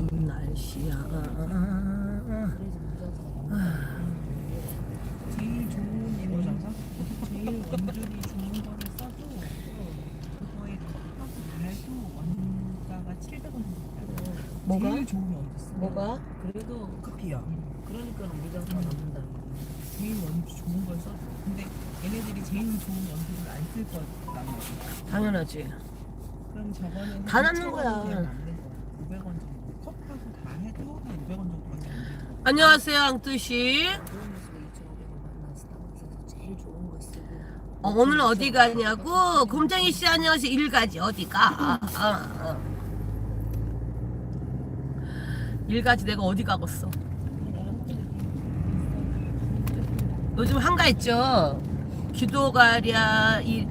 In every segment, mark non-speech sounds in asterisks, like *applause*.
날씨야. 제일 좋은 예물 제일 원줄이 좋은 거를 써도 그거에 달도 원가가 700원 정도 돼요. 뭐가? 제일 좋은 원주 쓰면 뭐가? 그래도 커피요. 그러니까 무장가 남는다. 제일 원주 좋은 걸 써도 근데 얘네들이 제일 좋은 원주를 안 쓸 거란 말이야. 당연하지. 그럼 저거는 다한 남는 2,000원 거야. 그냥 남는 거야. 500원 정도. 컵하고 다 해도 한 500원 정도밖에 안녕하세요, 앙뚜씨. 그런 모습을 2,500원 만나서 따면서 제일 좋은 거 쓰고. 어, 오늘 어디 가냐고? 곰장이 씨 안녕하세요. 일 가지 어디 가? 아, 아, 아. 일 가지 내가 어디 가겠어? 요즘 한가했죠. 기도가랴 이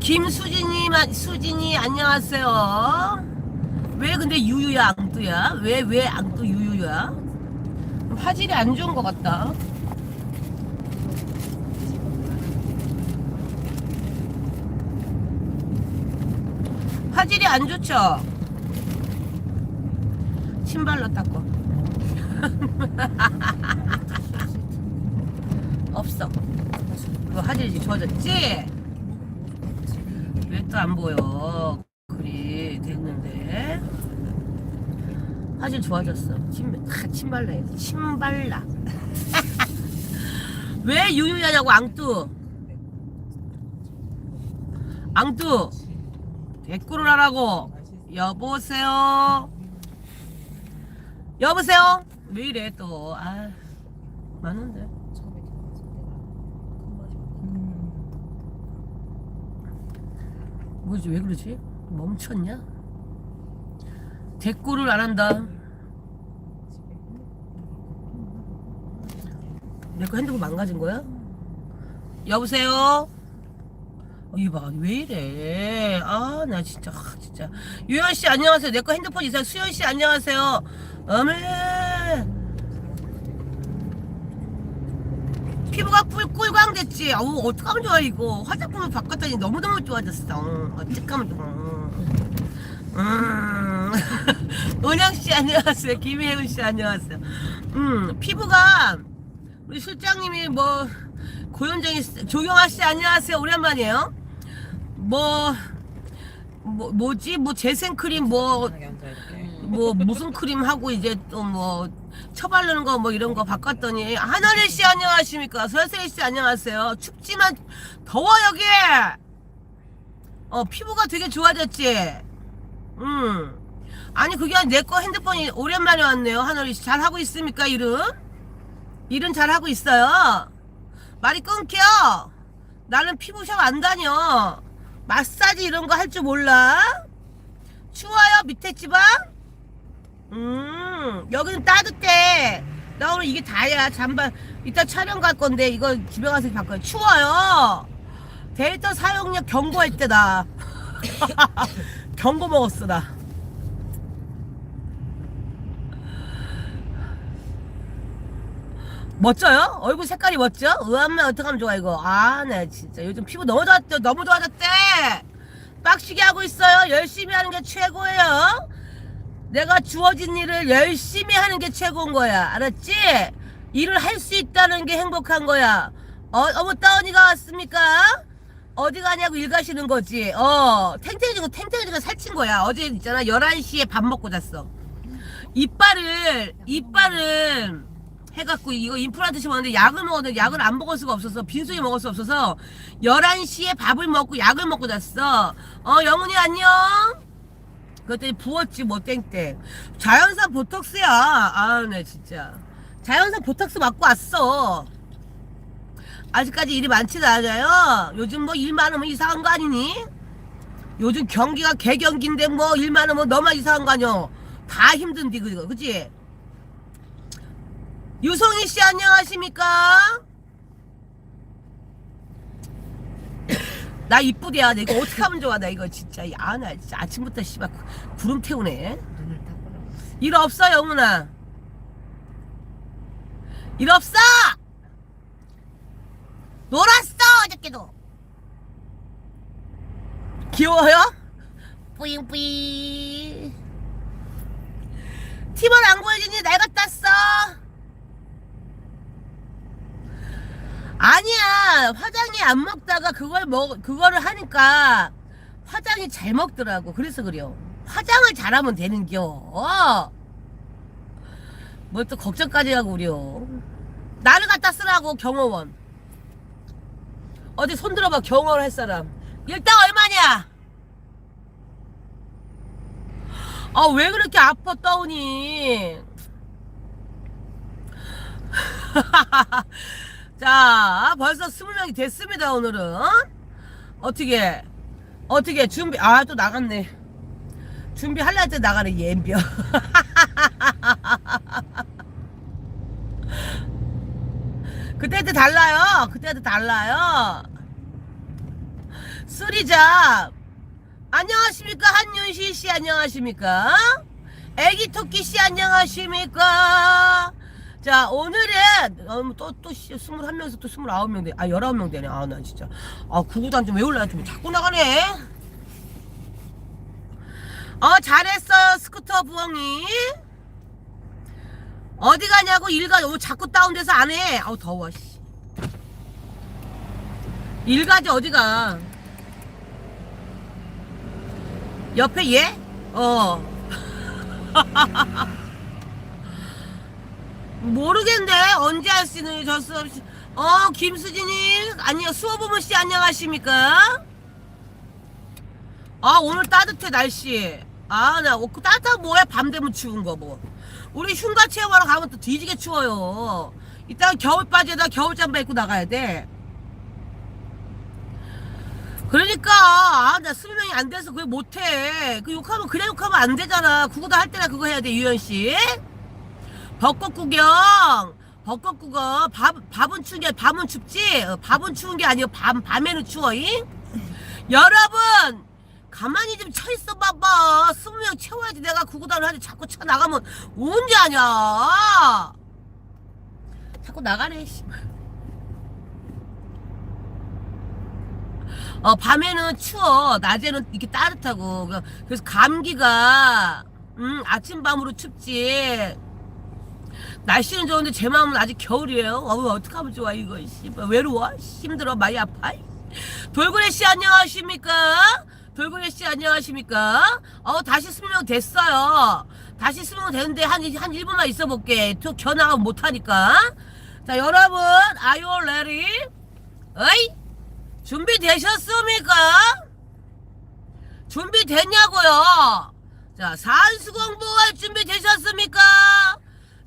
김수진이 마- 수진이 안녕하세요. 왜 근데 유유야 앙뚜야? 왜 왜 앙뚜 유유야? 화질이 안 좋은 것 같다. 화질이 안 좋죠? 신발로 닦고. *laughs* 없어. 그 화질이 좋아졌지? 왜 또 안 보여? 글이 됐는데. 화질 좋아졌어. 침, 다 침발라 해. 침발라. *laughs* 왜 유유야냐고, 앙뚜. 앙뚜. 댓글을 하라고. 여보세요. 여보세요. 왜 이래 또? 아, 많은데. 말이 뭐지? 왜 그러지? 멈췄냐? 댓글을 안 한다. 내 거 핸드폰 망가진 거야? 여보세요? 어, 이봐, 왜 이래? 아, 나 진짜, 아, 진짜. 유현 씨, 안녕하세요. 내 거 핸드폰 이상. 수현 씨, 안녕하세요. 어메. 피부가 꿀, 꿀광 됐지. 아우, 어떡하면 좋아, 이거. 화장품을 바꿨더니 너무너무 좋아졌어. 어떡하면 좋아. 음. *laughs* 은영 씨, 안녕하세요. 김혜은 씨, 안녕하세요. 음, 피부가, 우리 실장님이 뭐, 고현정이, 조경아 씨, 안녕하세요. 오랜만이에요. 뭐, 뭐, 뭐지? 뭐, 재생 크림, 뭐, 편하게 앉아 이렇게. 뭐 무슨 크림 하고 이제 또뭐 처바르는 거 뭐 이런 거 바꿨더니 하늘이 씨 안녕하십니까 설세희 씨 안녕하세요 춥지만 더워 여기 어 피부가 되게 좋아졌지 음 아니 그게 내 거 핸드폰이 오랜만에 왔네요 하늘이 씨잘 하고 있습니까 일은 일은 잘 하고 있어요 말이 끊겨 나는 피부샵 안 다녀 마사지 이런 거 할 줄 몰라 추워요 밑에 지방 음, 여기는 따뜻해. 나 오늘 이게 다야. 잠바. 이따 촬영 갈 건데, 이거 집에 가서 바꿔요. 추워요. 데이터 사용력 경고할 때다. *laughs* *laughs* 경고 먹었어, 나. 멋져요? 얼굴 색깔이 멋져? 의한면 어떡하면 좋아, 이거. 아, 나 진짜. 요즘 피부 너무 좋았대. 너무 좋아졌대. 빡시게 하고 있어요. 열심히 하는 게 최고예요. 내가 주어진 일을 열심히 하는 게 최고인 거야. 알았지? 일을 할 수 있다는 게 행복한 거야. 어, 어머, 따언니가 왔습니까? 어디 가냐고 일 가시는 거지. 어, 탱탱해지고 탱탱해지고 살찐 거야. 어제 있잖아. 11시에 밥 먹고 잤어. 이빨을, 이빨을 해갖고 이거 임플란트 심었는데 약을 먹었는데 약을 안 먹을 수가 없어서 빈속에 먹을 수 없어서 11시에 밥을 먹고 약을 먹고 잤어. 어, 영훈이 안녕? 그랬더니 부었지 뭐 땡땡 자연산 보톡스야 아 네 진짜 자연산 보톡스 맞고 왔어 아직까지 일이 많지도 않아요. 요즘 뭐 일 많으면 이상한 거 아니니? 요즘 경기가 개경기인데 뭐 일 많으면 너만 이상한 거 아니여 다 힘든데 그거 그지 유성희 씨 안녕하십니까? *coughs* 나 이쁘대야. 내 이거 어떻게 하면 좋아? 나 이거 진짜 아나 아침부터 씨발 구- 구름 태우네. 일 없어 영훈아. 일 없어 놀았어 어저께도. 귀여워요? 뿌잉뿌잉. 팀원 안 구해지니 내가 땄어. 아니야 화장이 안 먹다가 그걸 먹 그거를 하니까 화장이 잘 먹더라고. 그래서 그래요. 화장을 잘하면 되는겨. 뭘또 걱정까지 하고 그래요. 나를 갖다 쓰라고 경호원 어디 손 들어봐 경호를 할 사람. 일당 얼마냐? 아 왜 그렇게 아파 떠오니? *laughs* 자 벌써 스물 명이 됐습니다 오늘은. 어떻게 어떻게 준비 아 또 나갔네. 준비할라 때 나가네 옌병 *laughs* 그때도 달라요 그때도 달라요 쓰리잡 안녕하십니까 한윤시 씨 안녕하십니까 애기 토끼 씨 안녕하십니까 자 오늘은 어, 또또 21명에서 또 29명 돼. 아 19명 되네. 아 난 진짜 아 구구단 좀 외울라 좀 자꾸 나가네. 어 잘했어 스쿠터 부엉이. 어디 가냐고 일가 어, 자꾸 다운돼서 안 해. 아우 더워 씨. 일가지 어디가? 옆에 얘? 어. *laughs* 모르겠네 언제 할 수 있는 저수 없이 어 김수진이 아니요 수호부모 씨 안녕하십니까 아 오늘 따뜻해 날씨 아나 그 따뜻한 뭐야 밤 되면 추운 거 뭐 우리 흉가 체험하러 가면 또 뒤지게 추워요. 이따 겨울 바지에다 겨울 잠바 입고 나가야 돼. 그러니까 아 나 수명이 안 돼서 그걸 못해. 그 욕하면 그래 욕하면 안 되잖아. 그거도 할 때나 그거 해야 돼 유현 씨. 벚꽃 구경. 벚꽃 구경 밥, 밥은 추운 게 밤은 춥지? 어, 밥은 추운 게 아니고 밤, 밤에는 추워잉? 여러분 가만히 좀 쳐 있어 봐봐. 스무 명 채워야지. 내가 구구단을 하는데 자꾸 쳐 나가면 언제 하냐? 자꾸 나가네 씨발. 어 밤에는 추워. 낮에는 이렇게 따뜻하고. 그- 그래서 감기가 음 아침 밤으로 춥지. 날씨는 좋은데 제 마음은 아직 겨울이에요. 어우 어떡하면 좋아 이거 씨발. 외로워? 힘들어? 많이 아파. 돌고래 씨 안녕하십니까? 돌고래 씨 안녕하십니까? 어 다시 수명 됐어요. 다시 수명 되는데 한한 1분만 있어 볼게. 또 전화가 못 하니까. 자 여러분 are you ready? 어이 준비되셨습니까? 준비됐냐고요? 자 산수 공부할 준비 되셨습니까?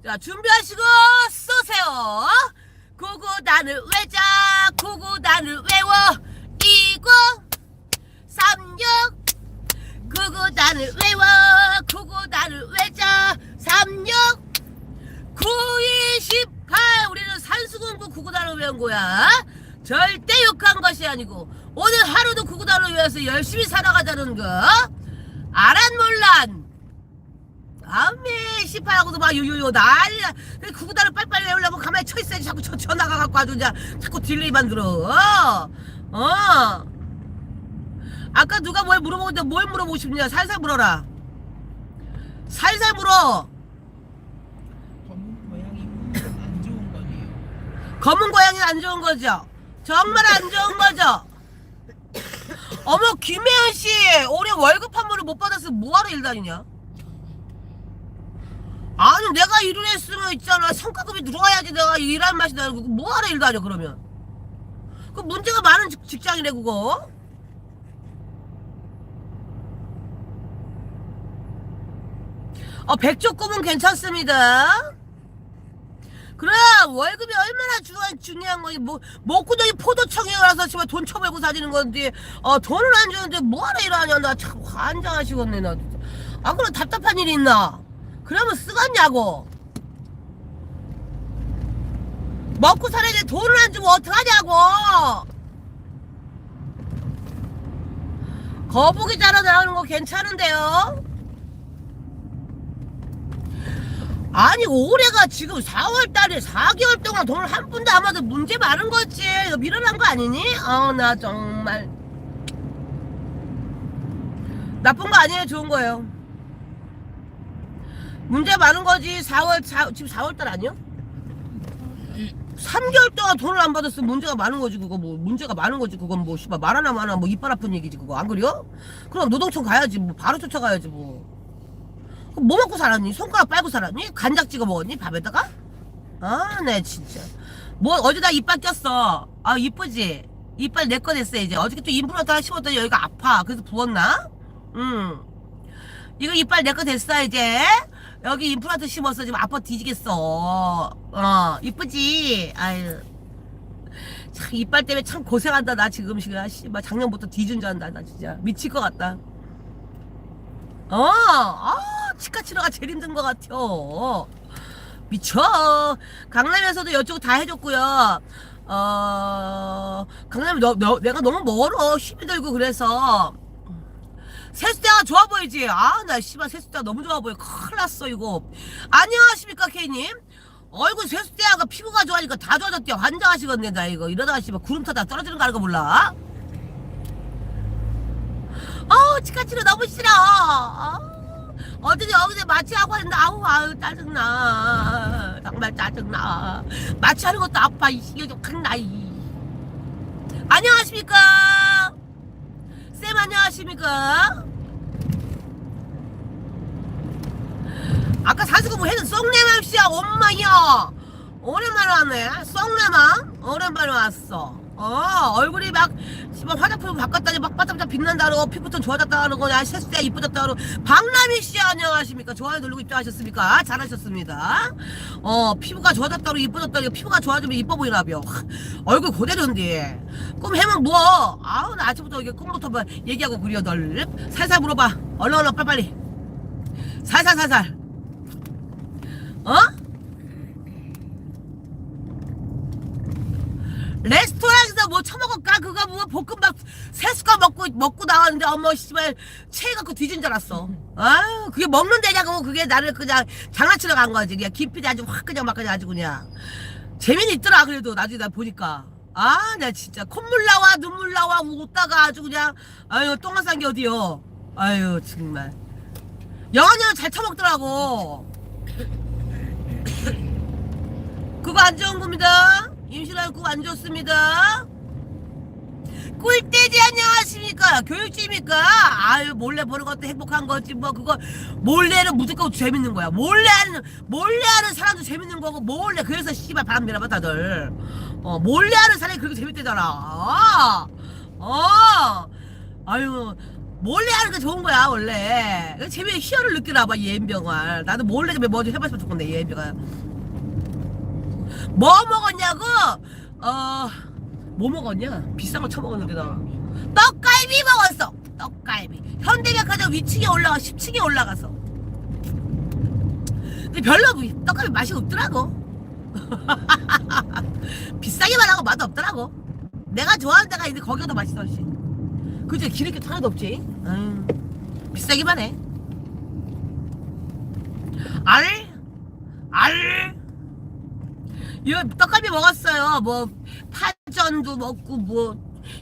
자 준비하시고 쏘세요 구구단을 외자 구구단을 외워 이구 삼육. 구구단을 외워. 구구단을 외자 삼육. 구이십팔. 우리는 산수공부 구구단을 외운 거야. 절대 욕한 것이 아니고 오늘 하루도 구구단을 외워서 열심히 살아가자는 거. 아란 몰란. 아메 씨발하고도 막 요요요. 난리야 그 구구단을 빨리빨리 외우려면 가만히 쳐 있어야지 자꾸 쳐, 쳐 나가갖고 아주 그냥 자꾸 딜레이 만들어 어, 어. 아까 누가 뭘 물어보는데 뭘 물어보고 싶냐? 살살 물어라. 살살 물어. 검은 고양이 안 좋은 거네요. 검은 고양이 안 좋은 거죠? 정말 안 좋은 거죠? 어머 김혜연 씨! 올해 월급 한 번을 못 받아서 뭐하러 일 다니냐? 아니 내가 일을 했으면 있잖아. 성과급이 들어와야지 내가 일할 맛이 나고. 뭐하러 일 다녀 그러면? 그 문제가 많은 직- 직장이래 그거 어 백조 꿈은 괜찮습니다. 그래 월급이 얼마나 주, 중요한 거니? 뭐 먹고도 이 포도청에 가서 정말 돈 쳐매고 사지는 건데 어 돈을 안 주는데 뭐하러 일하냐? 나 참 환장하시겠네 나 진짜. 아 그럼 답답한 일이 있나? 그러면 쓰겠냐고? 먹고 살아야 돈을 안 주면 어떡하냐고? 거북이 자라 나오는 거 괜찮은데요 아니 올해가 지금 4월 달에 4개월 동안 돈을 한 푼도 안 받아 문제 많은 거지. 이거 밀어난 거 아니니? 어 나 정말. 나쁜 거 아니에요? 좋은 거예요. 문제 많은 거지. 4월 4, 지금 4월 달 아니야? 3개월 동안 돈을 안 받았으면 문제가 많은 거지 그거 뭐. 문제가 많은 거지 그건 뭐. 씨발 말 하나 마나 뭐 이빨 아픈 얘기지 그거. 안 그래요? 그럼 노동청 가야지 뭐. 바로 쫓아가야지 뭐. 뭐 먹고 살았니? 손가락 빨고 살았니? 간장 찍어 먹었니? 밥에다가? 아, 네 진짜. 뭐 어제다 이빨 꼈어. 아 이쁘지? 이빨 내 거 됐어 이제. 어저께 또 임플란트 하나 심었더니 여기가 아파. 그래서 부었나? 응. 이거 이빨 내 거 됐어 이제. 여기 임플란트 심었어 지금 아파 뒤지겠어. 어 이쁘지? 아유. 참 이빨 때문에 참 고생한다 나 지금 시간 씨발 작년부터 뒤진 줄 안다 나 진짜 미칠 것 같다. 어, 아, 치과 치료가 제일 힘든 것 같아. 미쳐. 강남에서도 이쪽 다 해줬고요. 어, 강남이 너, 너, 내가 너무 멀어. 힘이 들고 그래서. 세수대가 좋아 보이지? 아, 나 씨발 세수대가 너무 좋아 보여. 큰일 났어, 이거. 안녕하십니까, K님? 얼굴 세수대가 피부가 좋아지니까 다 좋아졌대요. 환장하시겠네, 나 이거. 이러다가 씨발 구름 타다 떨어지는 거 알고 몰라? 어우 치카치료 너무 싫어 아, 어디 여기서 마취하고 했는데 아우 아우 짜증나. 정말 짜증나. 마취하는 것도 아파 이 신경 좀 큰나 이. 안녕하십니까? 쌤 안녕하십니까? 아까 사수공부 했는 썩내맘 씨야 엄마야 오랜만에 왔네. 썩내맘 오랜만에 왔어 어 얼굴이 막 씨발 화장품 바꿨다니 막 바짝바짝 빛난다 그러고 피부톤 좋아졌다 그러고 야 세수대가 이쁘졌다 그러고. 박남희 씨 안녕하십니까? 좋아요 누르고 입장하셨습니까? 잘하셨습니다. 어 피부가 좋아졌다 그러고 이쁘졌다 그러고 피부가 좋아지면 이뻐 보이나벼. 얼굴 그대로인데. 꿈 해면 뭐? 아우 나 아침부터 이게 꿈부터 뭐 얘기하고 그려 널. 살살 물어봐. 얼른 얼른 빨리빨리. 살살 살살. 어? 레스토랑 에서 뭐 처먹을까? 그거 뭐 볶음밥 세 숟갈 먹고 먹고 나왔는데 어머 씨발 체해 갖고 뒤진 줄 알았어. 아유 그게 먹는 데냐고 그게 나를 그냥 장난치러 간 거지. 그냥 깊이 아주 확 그냥 막 그냥 아주 그냥 재미는 있더라 그래도 나중에 나 보니까 아 나 진짜 콧물 나와 눈물 나와 웃다가 아주 그냥 아유 똥을 싼게 어디요? 아유 정말 영화는 잘 처먹더라고. *coughs* 그거 안 좋은 겁니다. 임신할 그거 안 좋습니다. 꿀돼지 안녕하십니까? 교육지입니까? 아유 몰래 보는 것도 행복한 거지 뭐 그거 몰래는 무조건 재밌는 거야. 몰래 하는 몰래 하는 사람도 재밌는 거고 몰래 그래서 씨발 바람 내려봐 다들. 어 몰래 하는 사람이 그렇게 재밌대잖아. 어 아유 몰래 하는 게 좋은 거야 원래. 그 재미 희열을 느끼나 봐 예인병아. 나도 몰래 좀뭐좀 해봤으면 좋겠네 예인병아. 뭐 먹었냐고? 어, 뭐 먹었냐? 비싼 거 처먹었는데 나. 떡갈비 먹었어. 떡갈비. 현대백화점 위층에 올라가 10층에 올라가서. 근데 별로 떡갈비 맛이 없더라고. *laughs* 비싸기만 하고 맛 없더라고. 내가 좋아하는 데가 있는데 거기가 더 맛있어. 씨. 그치 기름기 하나도 없지. 아유, 비싸기만 해. 알? 알? 이거 떡갈비 먹었어요. 뭐 파전도 먹고 뭐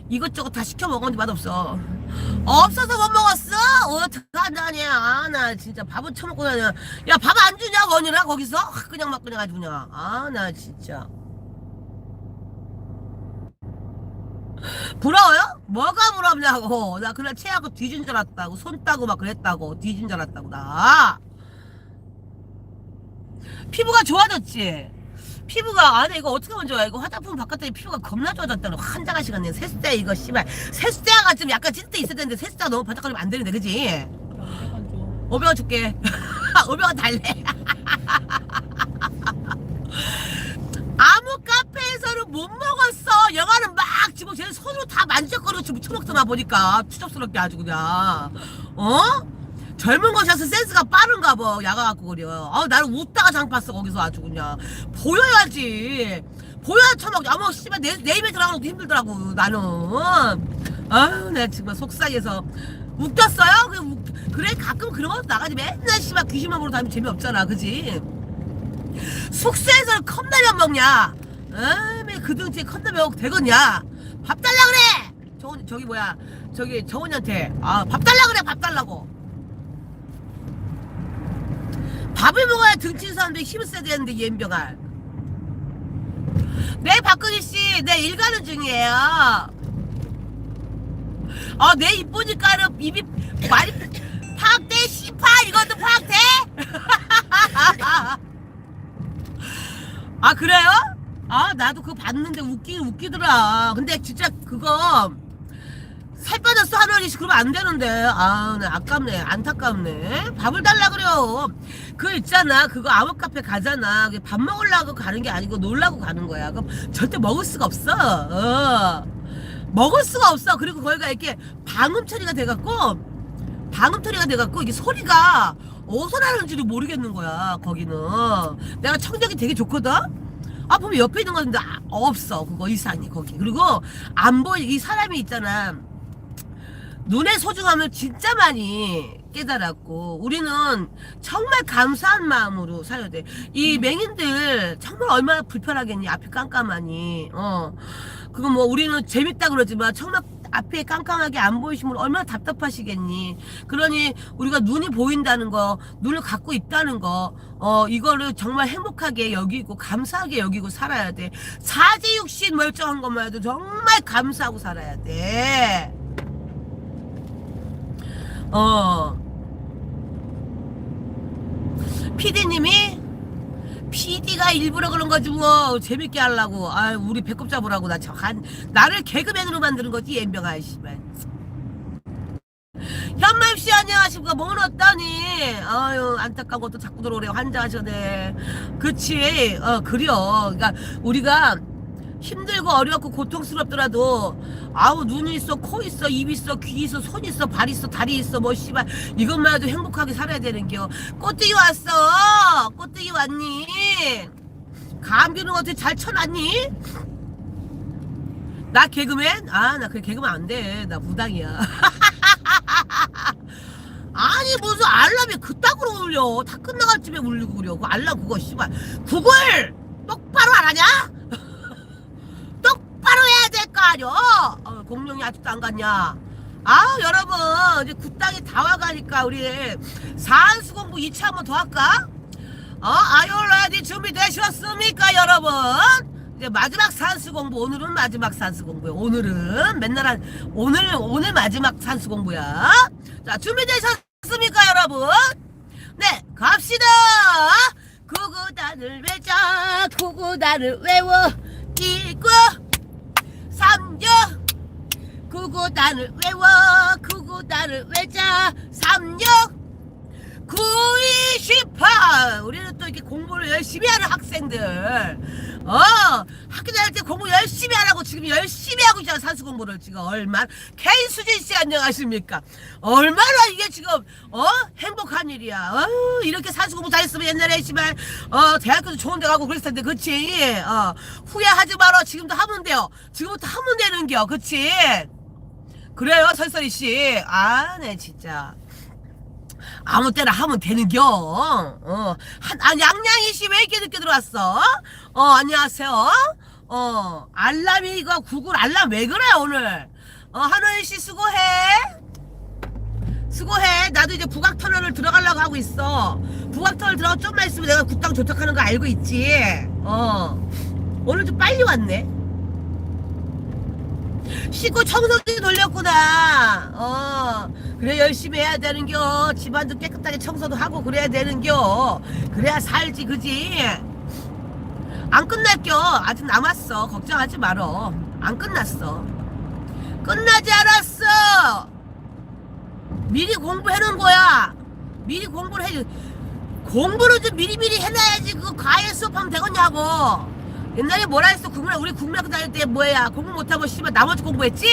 이것저것 다 시켜 먹었는데 맛없어. 없어서 못 먹었어? 어떡하다냐. 아, 나 진짜 밥은 처먹고 다녀. 야, 밥 안 주냐, 원이랑 거기서? 확 그냥 막 그냥 아주 그냥. 아, 나 진짜. 부러워요? 뭐가 부럽냐고. 나 그날 체하고 뒤진 줄 알았다고. 손 따고 막 그랬다고. 뒤진 줄 알았다고, 나. 피부가 좋아졌지? 피부가 안에 이거 어떻게 하면 좋아? 이거 화장품 바꿨더니 피부가 겁나 좋아졌다고 환장한 시간에 세수대 이거 씨발. 세수대가 좀 약간 찐때 있어야 되는데 세수대가 너무 바짝거리면 안 되는데 그지? 약간 좀 500원 줄게. *laughs* 500원 달래. *laughs* 아무 카페에서는 못 먹었어. 영화는 막 집어 쟤는 손으로 다 만져거리고 지금 처먹더만 보니까. 추접스럽게 아주 그냥. 어? 젊은 것이어서 센스가 빠른가 봐 야가 갖고 그려. 아 나는 웃다가 장 봤어 거기서 아주 그냥 보여야지. 보여야 처먹지 아무 씨발 내, 내 입에 들어가는 것도 힘들더라고 나는. 아유 내가 정말 속상해서. 웃겼어요? 그래, 웃- 그래? 가끔 그런 것도 나가지. 맨날 씨발 귀신만 보러 다니면 재미없잖아 그지? 숙소에서 컵라면 먹냐? 아매 그 등치에 컵라면 먹고 되겠냐? 밥 달라 그래! 정원 저기 뭐야? 저기 정원이한테. 아 밥 달라 그래 밥 달라고. 밥을 먹어야 등치는 사람들이 힘을 써야 되는데 연병아 네 박근희 씨 네 일가는 중이에요. 어내 이쁘니까는 입이 많이 파악돼? 씨파 이것도 파악돼? *laughs* 아 그래요? 아 나도 그거 봤는데 웃기긴 웃기더라. 근데 진짜 그거 살 빠졌어 하나씩 그러면 안 되는데. 아 네, 아깝네. 안타깝네. 밥을 달라 그래요. 그 있잖아. 그거 아웃 카페 가잖아. 밥 먹으려고 가는 게 아니고 놀라고 가는 거야. 그럼 절대 먹을 수가 없어. 어. 먹을 수가 없어. 그리고 거기가 이렇게 방음 처리가 돼갖고 방음 처리가 돼갖고 이게 소리가 어디서 나는지도 모르겠는 거야 거기는. 내가 청력이 되게 좋거든? 아 보면 옆에 있는 건데 아, 없어. 그거 이상이 거기. 그리고 안 보이 이 사람이 있잖아 눈의 소중함을 진짜 많이 깨달았고 우리는 정말 감사한 마음으로 살아야 돼. 이 맹인들 정말 얼마나 불편하겠니? 앞이 깜깜하니. 어. 그거 뭐 우리는 재밌다 그러지만 정말 앞에 깜깜하게 안 보이시면 얼마나 답답하시겠니? 그러니 우리가 눈이 보인다는 거, 눈을 갖고 있다는 거, 어, 이거를 정말 행복하게 여기고 감사하게 여기고 살아야 돼. 사지육신 멀쩡한 것만 해도 정말 감사하고 살아야 돼. 어. 피디님이? PD가 일부러 그런 거지 뭐 재밌게 하려고. 아 우리 배꼽 잡으라고. 나 저한 나를 개그맨으로 만드는 거지 엠병아 씨발. 현맘 씨 안녕하십니까. 몸은 어떠니? 아유 안타까운 것도 자꾸 들어오래요. 환장하셔네. 그치? 어 그려. 그러니까 우리가 힘들고 어렵고 고통스럽더라도 아우 눈이 있어 코 있어 입 있어 귀 있어 손 있어 발 있어 다리 있어 뭐 씨발. 이것만 해도 행복하게 살아야 되는겨. 꽃등이 왔어. 꽃등이 왔니? 감기는 어떻게 잘 쳐놨니? 나 개그맨? 아 나 그래 개그맨 안돼나 무당이야. *laughs* 아니 무슨 알람이 그따구로 울려. 다 끝나갈 쯤에 울리고 그려 그 알람 그거 씨발. 구글! 똑바로 안 하냐 아니야 어, 공룡이 아직도 안 갔냐? 아 여러분 이제 굿당이 다 와가니까 우리 사한수 공부 2차 한번 더 할까? 어 아이올라디 준비되셨습니까 여러분? 이제 마지막 산수 공부 오늘은 마지막 산수 공부야 오늘은 맨날 한 오늘 오늘 마지막 산수 공부야. 자 준비되셨습니까 여러분? 네 갑시다! 구구단을 외자 구구단을 외워 이고 삼여 구구단을 외워 구구단을 외자 삼여 구이십팔. 우리는 또 이렇게 공부를 열심히 하는 학생들. 어 학교 다닐 때 공부 열심히 하라고 지금 열심히 하고 있잖아 산수 공부를. 지금 얼마나 K수진 씨 안녕하십니까? 얼마나 이게 지금 어 행복한 일이야. 어 이렇게 산수 공부 다 했으면 옛날에 씨발 어 대학교도 좋은 데 가고 그랬을 텐데 그치? 어 후회하지 마라. 지금도 하면 돼요. 지금부터 하면 되는겨. 그치? 그래요 설설이 씨아 네 진짜 아무 때나 하면 되는겨. 어. 한, 아, 양양이 씨 왜 이렇게 늦게 들어왔어? 어, 안녕하세요. 어, 알람이 이거 구글 알람 왜 그래, 오늘? 어, 한호일 씨 수고해. 수고해. 나도 이제 북악터널을 들어가려고 하고 있어. 북악터널 들어가 좀만 있으면 내가 굿당 조탁하는 거 알고 있지? 어. 오늘 좀 빨리 왔네. 씻고 청소기 돌렸구나. 어. 그래 열심히 해야 되는겨. 집안도 깨끗하게 청소도 하고 그래야 되는겨. 그래야 살지 그지? 안 끝날겨. 아직 남았어. 걱정하지 말어. 안 끝났어. 끝나지 않았어. 미리 공부해 놓은 거야. 미리 공부를 해. 공부를 좀 미리미리 해놔야지. 그거 과외 수업하면 되겠냐고. 옛날에 뭐라 했어? 국물 우리 국민학교 다닐 때 뭐야? 공부 못하고 씨발 나머지 공부했지?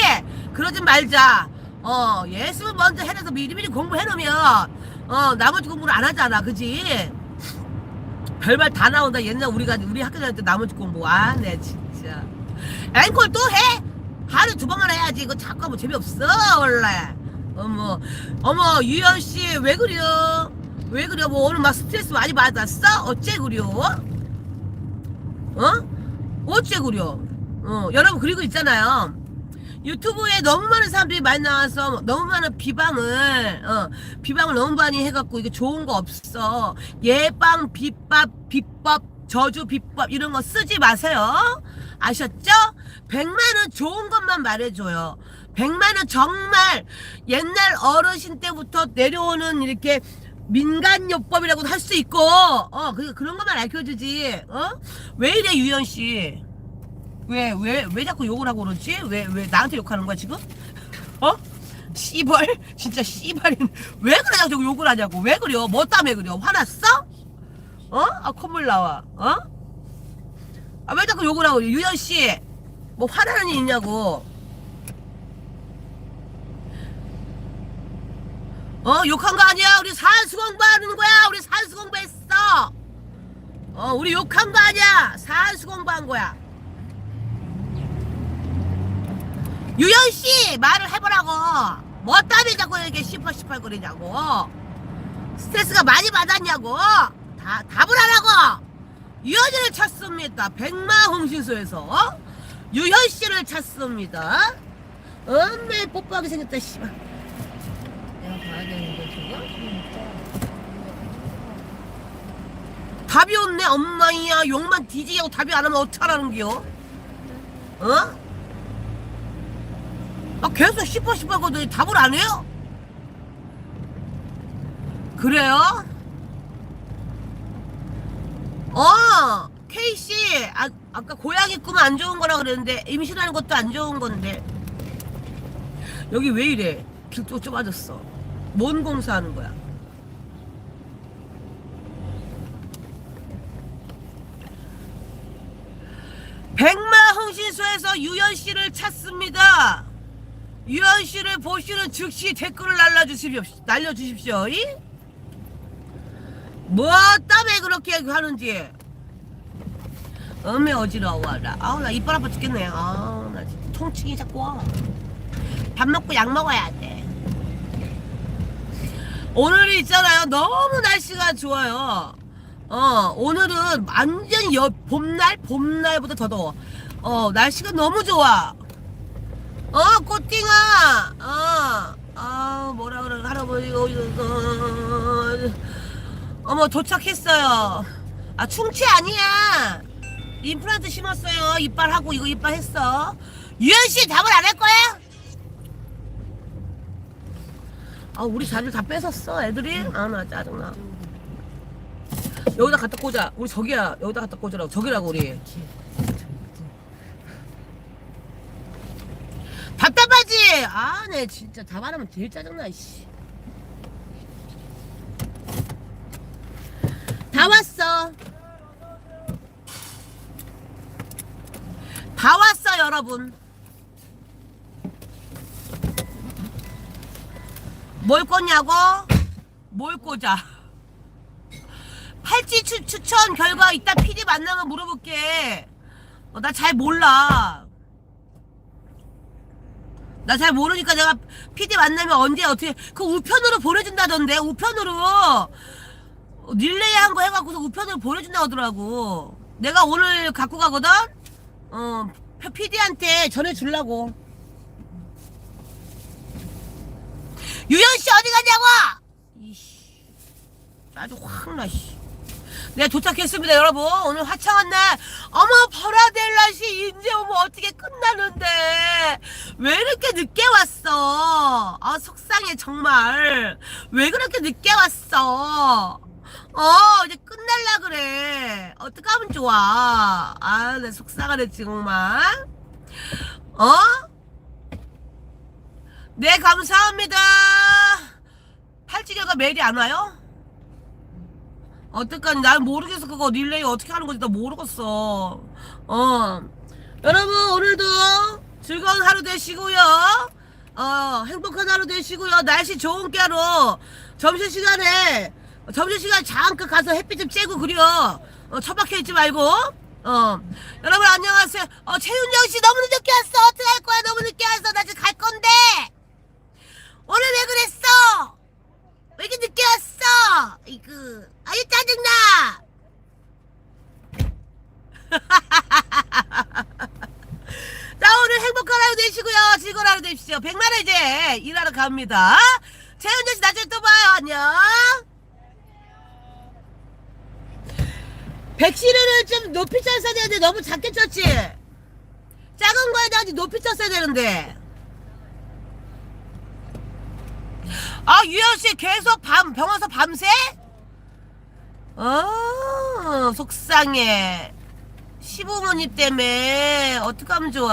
그러지 말자. 어 예습을 먼저 해놔서 미리미리 공부해놓으면 어 나머지 공부를 안 하잖아, 그지? 별말 다 나온다. 옛날 우리가 우리 학교 다닐 때 나머지 공부 아, 네 진짜. 앵콜 또 해? 하루 두 번만 해야지. 이거 자꾸 하면 재미없어 원래. 어머, 어머 유연 씨 왜 그려? 왜 그려? 뭐 오늘 막 스트레스 많이 받았어? 어째 그려? 어? 어째 그려? 어, 여러분 그리고 있잖아요. 유튜브에 너무 많은 사람들이 많이 나와서 너무 많은 비방을 어, 비방을 너무 많이 해갖고 이게 좋은 거 없어 예방 비법 비법 저주 비법 이런 거 쓰지 마세요 아셨죠? 백만은 좋은 것만 말해줘요 백만은 정말 옛날 어르신 때부터 내려오는 이렇게 민간요법이라고도 할 수 있고 어 그, 그런 것만 알려주지 어 왜 이래 유연 씨 왜, 왜, 왜 자꾸 욕을 하고 그러지? 왜, 왜 나한테 욕하는 거야, 지금? 어? 씨발? *laughs* 진짜 씨발인. 왜 그래, 자꾸 욕을 하냐고. 왜 그래요? 뭐 때문에 그래요? 화났어? 어? 아, 콧물 나와. 어? 아, 왜 자꾸 욕을 하고, 그래? 유연씨. 뭐 화나는 일 있냐고. 어, 욕한 거 아니야? 우리 산수 공부하는 거야. 우리 산수 공부했어. 어, 우리 욕한 거 아니야. 산수 공부한 거야. 유연 씨 말을 해보라고. 뭐 때문에 자꾸 이렇게 시펄시펄 거리냐고. 스트레스가 많이 받았냐고. 다 답을 하라고. 유연이를 찾습니다. 백마 홍신소에서 어? 유현 씨를 찾습니다. 엄매 뽀뽀하게 생겼다 씨발. 되는데 지금? 답이 없네 엄마이야 욕만 뒤지게 하고 답이 안 하면 어떡하라는 기요 어? 아 계속 시퍼시퍼 거더니 답을 안 해요? 그래요? 어 케이씨 아, 아까 고양이 꿈 안 좋은 거라 그랬는데 임신하는 것도 안 좋은 건데 여기 왜 이래 길도 좁아졌어 뭔 공사하는 거야 백마 흥신소에서 유연 씨를 찾습니다. 유연 씨를 보시는 즉시 댓글을 날려주십시오. 날려주십시오. 이? 뭐 때문에 그렇게 하는지. 엄매 어지러워라. 아우 나 이빨 아파 죽겠네. 아우 나 진짜 통증이 자꾸 와. 밥 먹고 약 먹어야 돼. 오늘이 있잖아요. 너무 날씨가 좋아요. 어, 오늘은 완전 여, 봄날? 봄날보다 더 더워. 어, 날씨가 너무 좋아. 어, 꽃띵아! 어, 아, 뭐라 그래, 할아버지가 오셔서. 어머, 도착했어요. 아, 충치 아니야. 임플란트 심었어요. 이빨 하고, 이거 이빨 했어. 유현 씨, 답을 안 할 거야? 아, 우리 자리를 다 뺏었어, 애들이? 아, 나 짜증나. 여기다 갖다 꽂아. 우리 저기야. 여기다 갖다 꽂으라고. 저기라고 우리. 답답하지? 아, 네 진짜 답안하면 제일 짜증나. 씨. 다 왔어. 다 왔어, 여러분. 뭘 꽂냐고? 뭘 꽂아? 팔찌 추, 추천 결과 이따 PD 만나면 물어볼게. 어, 나 잘 몰라. 나 잘 모르니까 내가 PD 만나면 언제 어떻게 그 우편으로 보내준다던데 우편으로 어, 릴레이 한 거 해갖고서 우편으로 보내준다 하더라고. 내가 오늘 갖고 가거든. 어 PD한테 전해주려고. 유연 씨 어디 가냐고? 이씨. 아주 확 나. 씨. 네 도착했습니다 여러분. 오늘 화창한 날. 어머 버라델라시 이제 오면 어떻게 끝나는데? 왜 이렇게 늦게 왔어? 아 속상해 정말. 왜 그렇게 늦게 왔어? 어 이제 끝날라 그래. 어떡하면 좋아? 아내 속상하네 정말. 어? 네 감사합니다. 팔찌개가 메일이 안 와요? 어떡하니? 난 모르겠어. 그거 릴레이 어떻게 하는 건지 나 모르겠어. 어. 여러분 오늘도 즐거운 하루 되시고요. 어 행복한 하루 되시고요. 날씨 좋은 깨로 점심시간에 점심시간 잠깐 가서 햇빛 좀 쬐고 그려 어, 처박혀 있지 말고. 어. 여러분 안녕하세요. 어 최윤정씨 너무 늦게 왔어. 어떻게 할 거야? 너무 늦게 왔어. 나 지금 오늘 왜 그랬어 왜 이렇게 늦게 왔어? 이그 아유 짜증나. *laughs* 나 오늘 행복한 하루 되시고요. 즐거운 하루 되십시오. 백만 원 이제 일하러 갑니다. 최은재 씨 나중에 또 봐요. 안녕. 백신을 좀 높이 쳤어야 되는데 너무 작게 쳤지? 작은 거에다가 높이 쳤어야 되는데. 아, 유현 씨 계속 밤, 병원서 밤새? 어, 속상해. 시부모님 때문에 어떡하면 좋아.